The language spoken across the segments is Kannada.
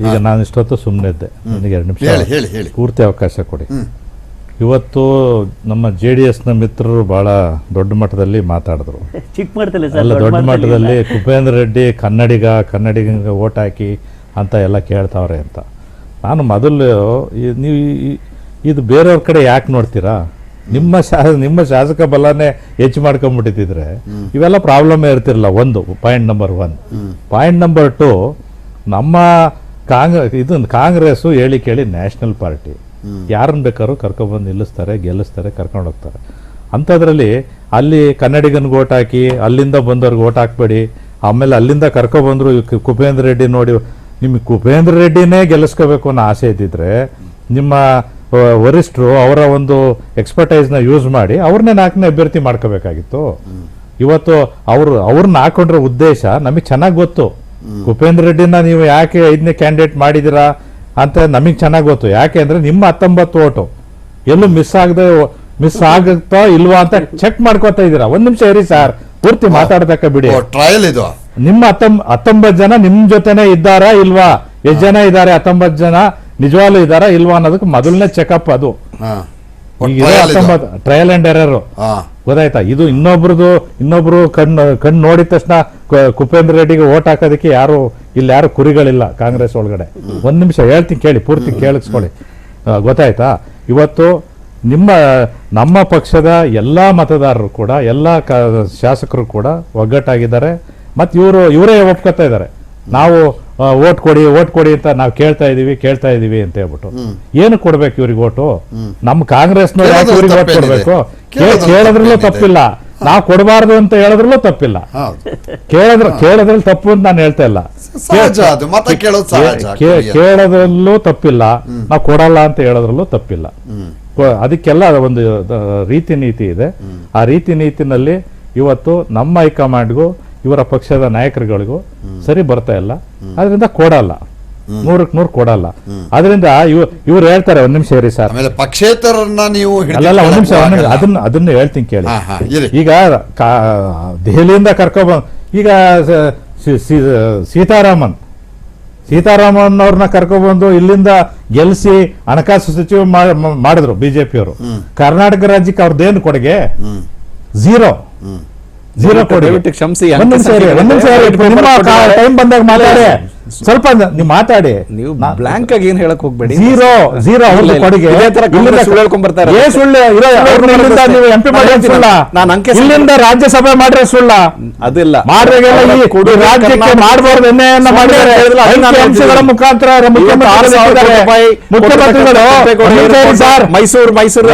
ಈಗ ನಾನು ಇಷ್ಟೊತ್ತು ಸುಮ್ಮನೆ ಇದ್ದೆ ನನಗೆ ಎರಡು ನಿಮಿಷ ಹೇಳಿ ಹೇಳಿ ಹೇಳಿ. ಪೂರ್ತಿ ಅವಕಾಶ ಕೊಡಿ. ಇವತ್ತು ನಮ್ಮ ಜೆ ಡಿ ಎಸ್ನ ಮಿತ್ರರು ಬಹಳ ದೊಡ್ಡ ಮಟ್ಟದಲ್ಲಿ ಮಾತಾಡಿದ್ರು. ಚಿಕ್ಕ ಮಟ್ಟದಲ್ಲಿ ದೊಡ್ಡ ಮಟ್ಟದಲ್ಲಿ ಕುಪೇಂದ್ರ ರೆಡ್ಡಿ ಕನ್ನಡಿಗ ಕನ್ನಡಿಗ ಓಟ್ ಹಾಕಿ ಅಂತ ಎಲ್ಲ ಕೇಳ್ತಾವ್ರೆ ಅಂತ. ನಾನು ಮೊದಲು ನೀವು ಇದು ಬೇರೆಯವ್ರ ಕಡೆ ಯಾಕೆ ನೋಡ್ತೀರಾ? ನಿಮ್ಮ ಶಾ ನಿಮ್ಮ ಶಾಸಕ ಬಲನೇ ಹೆಚ್ಚು ಮಾಡ್ಕೊಂಡ್ಬಿಟ್ಟಿದ್ರೆ ಇವೆಲ್ಲ ಪ್ರಾಬ್ಲಮ್ ಇರ್ತಿರಲ್ಲ ಒಂದು point number one point number two ನಮ್ಮ ಕಾಂಗ್ರೆಸ್ ಇದು ಕಾಂಗ್ರೆಸ್ಸು ಹೇಳಿ ಕೇಳಿ ನ್ಯಾಷನಲ್ ಪಾರ್ಟಿ. ಯಾರನ್ನು ಬೇಕಾದ್ರೂ ಕರ್ಕೊಬಂದು ನಿಲ್ಲಿಸ್ತಾರೆ ಗೆಲ್ಲಿಸ್ತಾರೆ ಕರ್ಕೊಂಡು ಹೋಗ್ತಾರೆ. ಅಂಥದ್ರಲ್ಲಿ ಅಲ್ಲಿ ಕನ್ನಡಿಗನ್ಗೆ ಓಟ್ ಹಾಕಿ ಅಲ್ಲಿಂದ ಬಂದವ್ರಿಗೆ ಓಟ್ ಹಾಕ್ಬೇಡಿ. ಆಮೇಲೆ ಅಲ್ಲಿಂದ ಕರ್ಕೊಬಂದ್ರು ಕುಪೇಂದ್ರ ರೆಡ್ಡಿ ನೋಡಿ ನಿಮಗೆ ಕುಪೇಂದ್ರ ರೆಡ್ಡಿನೇ ಗೆಲ್ಲಿಸ್ಕೋಬೇಕು ಅನ್ನೋ ಆಸೆ ಇದ್ದಿದ್ರೆ ನಿಮ್ಮ ವರಿಷ್ಠರು ಅವರ ಒಂದು ಎಕ್ಸ್ಪರ್ಟೈಸ್ನ ಯೂಸ್ ಮಾಡಿ ಅವ್ರನ್ನೇ ನಾಲ್ಕನೇ ಅಭ್ಯರ್ಥಿ ಮಾಡ್ಕೋಬೇಕಾಗಿತ್ತು. ಇವತ್ತು ಅವರು ಅವ್ರನ್ನ ಹಾಕೊಂಡ್ರೆ ಉದ್ದೇಶ ನಮಗೆ ಚೆನ್ನಾಗಿ ಗೊತ್ತು. ಕುಪೇಂದ್ರ ರೆಡ್ಡಿನ ನೀವು ಯಾಕೆ ಐದನೇ ಕ್ಯಾಂಡಿಡೇಟ್ ಮಾಡಿದಿರಾ ಅಂತ ನಮಗೆ ಚೆನ್ನಾಗಿ ಗೊತ್ತು. ಯಾಕೆ ಅಂದ್ರೆ ನಿಮ್ಮ ಹತ್ತೊಂಬತ್ತು ಓಟು. ಎಲ್ಲೂ ಮಿಸ್ ಆಗದೆ ಮಿಸ್ ಆಗುತ್ತಾ ಇಲ್ವಾ ಅಂತ ಚೆಕ್ ಮಾಡ್ಕೋತಾ ಇದ್ದೀರಾ. ಒಂದ್ ನಿಮಿಷ ಇರಿ ಸರ್ ಪೂರ್ತಿ ಮಾತಾಡ್ತಕ್ಕ ಬಿಡಿ. ಟ್ರಯಲ್ ಇದು. ನಿಮ್ಮ ಹತ್ತೊಂಬ ಹತ್ತೊಂಬತ್ತು ಜನ ನಿಮ್ ಜೊತೆನೆ ಇದ್ದಾರಾ ಇಲ್ವಾ? ಎಷ್ಟು ಜನ ಇದ್ದಾರೆ? ಹತ್ತೊಂಬತ್ತು ಜನ ನಿಜವಾಗ್ಲೂ ಇದ್ದಾರಾ ಇಲ್ವಾ ಅನ್ನೋದಕ್ಕೆ ಮೊದಲನೇ ಚೆಕಪ್ ಅದು. ಟ್ರಯಲ್ ಅಂಡ್ ಎರರ್ ಗೊತ್ತಾಯ್ತಾ? ಇದು ಇನ್ನೊಬ್ರದ್ದು ಇನ್ನೊಬ್ರು ಕಣ್ಣು ಕಣ್ಣು ನೋಡಿದ ತಕ್ಷಣ ಕುಪೇಂದ್ರ ರೆಡ್ಡಿಗೆ ಓಟ್ ಹಾಕೋದಕ್ಕೆ ಯಾರು ಇಲ್ಲಿ ಯಾರು ಕುರಿಗಳಿಲ್ಲ ಕಾಂಗ್ರೆಸ್ ಒಳಗಡೆ. ಒಂದು ನಿಮಿಷ ಹೇಳ್ತೀನಿ ಕೇಳಿ ಪೂರ್ತಿ ಕೇಳಿಸ್ಕೊಳ್ಳಿ. ಗೊತ್ತಾಯ್ತಾ? ಇವತ್ತು ನಿಮ್ಮ ನಮ್ಮ ಪಕ್ಷದ ಎಲ್ಲ ಮತದಾರರು ಕೂಡ ಎಲ್ಲ ಕ- ಶಾಸಕರು ಕೂಡ ಒಗ್ಗಟ್ಟಾಗಿದ್ದಾರೆ. ಮತ್ತು ಇವರು ಇವರೇ ಒಪ್ಕೋತಾ ಇದ್ದಾರೆ. ನಾವು ಓಟ್ ಕೊಡಿ ಓಟ್ ಕೊಡಿ ಅಂತ ನಾವು ಕೇಳ್ತಾ ಇದೀವಿ ಕೇಳ್ತಾ ಇದೀವಿ ಅಂತ ಹೇಳ್ಬಿಟ್ಟು. ಏನು ಕೊಡ್ಬೇಕು ಇವ್ರಿಗೆ ಓಟು ನಮ್ಮ ಕಾಂಗ್ರೆಸ್ನವ್ರು ಯಾಕೆ ಇವ್ರಿಗೆ ಓಟ್? ಕೊಡ್ಬೇಕು? ಕೇಳೋದ್ರಲ್ಲಿ ತಪ್ಪಿಲ್ಲ. ನಾವು ಕೊಡಬಾರದು ಅಂತ ಹೇಳಿದ್ರಲ್ಲೂ ತಪ್ಪಿಲ್ಲ. ಕೇಳದ್ರ ಕೇಳೋದ್ರಲ್ಲಿ ತಪ್ಪು ಅಂತ ನಾನು ಹೇಳ್ತಾ ಇಲ್ಲ. ಕೇಳೋದ್ರಲ್ಲೂ ತಪ್ಪಿಲ್ಲ. ನಾವು ಕೊಡಲ್ಲ ಅಂತ ಹೇಳೋದ್ರಲ್ಲೂ ತಪ್ಪಿಲ್ಲ. ಅದಕ್ಕೆಲ್ಲ ಒಂದು ರೀತಿ ನೀತಿ ಇದೆ. ಆ ರೀತಿ ನೀತಿನಲ್ಲಿ ಇವತ್ತು ನಮ್ಮ ಹೈಕಮಾಂಡ್ಗೂ ಇವರ ಪಕ್ಷದ ನಾಯಕರುಗಳಿಗೂ ಸರಿ ಬರ್ತಾ ಇಲ್ಲ. ಅದರಿಂದ ಕೊಡಲ್ಲ. ನೂರಕ್ಕೆ ನೂರು ಕೊಡಲ್ಲ. ಅದರಿಂದ ಇವ್ ಇವ್ರು ಹೇಳ್ತಾರೆ ಒಂದ್ ನಿಮಿಷ ಇರಿ ಸರ್. ಆಮೇಲೆ ಪಕ್ಷೇತರನ್ನ ನೀವು ಅಲ್ಲಲ್ಲ ಒಂದ್ ನಿಮಿಷ ಅದನ್ನ ಅದನ್ನ ಹೇಳ್ತೀನಿ ಕೇಳಿ. ಈಗ ದೆಹಲಿಯಿಂದ ಕರ್ಕೊಬಂದ್ ಈಗ ಸೀತಾರಾಮನ್ ಸೀತಾರಾಮನ್. ಅವ್ರನ್ನ ಕರ್ಕೊಬಂದು ಇಲ್ಲಿಂದ ಗೆಲ್ಸಿ ಹಣಕಾಸು ಸಚಿವ ಮಾಡಿದ್ರು ಬಿಜೆಪಿ ಬಿಜೆಪಿಯವರು ಕರ್ನಾಟಕ ರಾಜ್ಯಕ್ಕೆ ಅವ್ರದ್ದೇನು ಕೊಡುಗೆ? ಝೀರೋ ಝೀರೋ ಕೊಡುಗೆ. ಟೈಮ್ ಬಂದಾಗ ಮಾತಾಡಿ. ಸ್ವಲ್ಪ ನೀವು ಮಾತಾಡಿ. ನೀವು ಬ್ಲಾಂಕ್ ಆಗಿ ಏನ್ ಹೇಳಕ್ ಹೋಗ್ಬೇಡಿ. ಝೀರೋ ಜೀರೋ ಅವ್ರ. ಕೊಡುಗೆ. ಇಲ್ಲಿಂದ- ರಾಜ್ಯಸಭೆ ಮಾಡ್ರೆ ಸುಳ್ಳ. ಅದಿಲ್ಲ. ರಾಜ್ಯಕ್ಕೆ ಮಾಡಬಾರ್ದು ಎಣ್ಣೆಯನ್ನ ಮಾಡಿದ್ರೆ ಮಾಡಿದ್ದಾರೆ. ಅಂಶಗಳ ಮುಖಾಂತರ ಸಾವಿರ ಮುಖ್ಯಮಂತ್ರಿಗಳು ಸರ್. ಮೈಸೂರು ಮೈಸೂರು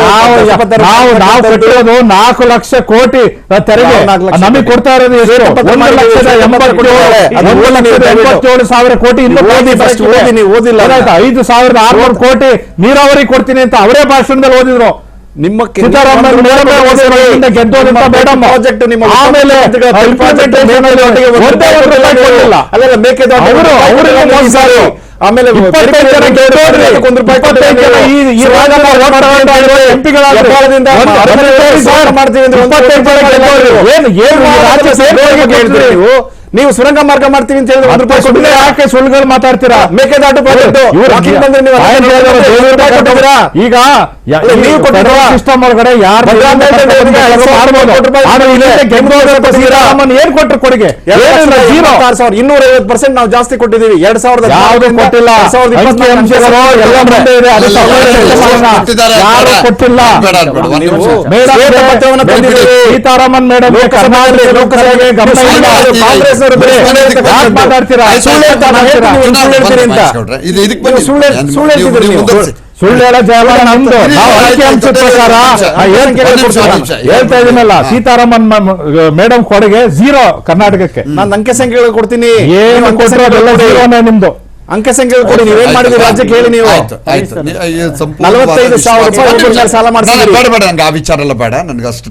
ನಾವು ನಾವು ಕಟ್ಟಿರೋದು ನಾಲ್ಕು ಲಕ್ಷ ಕೋಟಿ ತೆರಿಗೆ. ನಮಗೆ ಕೊಡ್ತಾ ಇರೋದು ಎಷ್ಟು? ಒಂದು ಲಕ್ಷದ ಎಂಬತ್ತೇಳು ಕೊಟ್ಟಿದ್ದಾರೆ. ಸಾವಿರ ಕೋಟಿ ಓದಿಲ್ಲ? ಐದು ಸಾವಿರದ ಆರ್ನೂರು ಕೋಟಿ ನೀರಾವರಿ ಕೊಡ್ತೀನಿ ಅಂತ ಅವರೇ ಭಾಷಣದಲ್ಲಿ ಓದಿದ್ರು. ನಿಮ್ಮ ಸಿದ್ದರಾಮಯ್ಯ ಆಮೇಲೆ ಮಾಡ್ತೀವಿ ನೀವು ಸುರಂಗ ಮಾರ್ಗ ಮಾಡ್ತೀವಿ ಅಂತ ಹೇಳಿದ್ರೆ ಒಂದು ರೂಪಾಯಿ ಸುಮ್ಮನೆ ಯಾಕೆ ಸುಳ್ಳುಗಳು ಮಾತಾಡ್ತೀರಾ? ಮೇಕೆದಾಟು ಈಗ ನೀವು? ಸಿಸ್ಟಮ್ ಒಳಗಡೆ ಯಾರು ಏನ್ ಕೊಟ್ರು ಕೊಡುಗೆ? ಇನ್ನೂರ ಐವತ್ತು ಪರ್ಸೆಂಟ್ ನಾವು ಜಾಸ್ತಿ ಕೊಟ್ಟಿದ್ದೀವಿ. ಎರಡ್ ಸಾವಿರದ ಯಾವ್ದು ಕೊಟ್ಟಿಲ್ಲ? ಯಾರು ಕೊಟ್ಟಿಲ್ಲ. ಸೀತಾರಾಮನ್ ಮೇಡಮ್ ಲೋಕಸಭೆಗೆ ಗಮನ ಇಲ್ಲ. ನೀವು ಸುಳ್ಳು ಹೇಳ್- ನಮ್ದು. ನಾವು ಅಂಶದ ಪ್ರಕಾರ ಏನ್. ಹೇಳ್ತಾ ಇದೀನಲ್ಲ ಸೀತಾರಾಮನ್ ಮೇಡಮ್ ಕೊಡುಗೆ ಝೀರೋ ಕರ್ನಾಟಕಕ್ಕೆ. ನಾನು ಅಂಕೆ ಸಂಖ್ಯೆಗಳು ಕೊಡ್ತೀನಿ. ಏನು ನೀವು ಅಂಕೆ ಕೊಟ್ಟರು ಅದೆಲ್ಲ ಸಂಖ್ಯೆಗಳು ಕೊಡಿ. ಝೀರೋನೇ ನಿಮ್ದು. ಅಂಕೆ ಸಂಖ್ಯೆ ಕೊಡಿ ನೀವೇನ್ ಮಾಡಿದ್ರಿ ರಾಜ್ಯಕ್ಕೆ ಹೇಳಿ ನೀವು. ನಲವತ್ತೈದು ಸಾವಿರ ರೂಪಾಯಿ ಸಾಲ ಮಾಡ್ತೀನಿ ಬೇಡ ಬೇಡ ನಂಗೆ ಆ ವಿಚಾರ ಎಲ್ಲ ಬೇಡ. ನನಗೆ ಅಷ್ಟು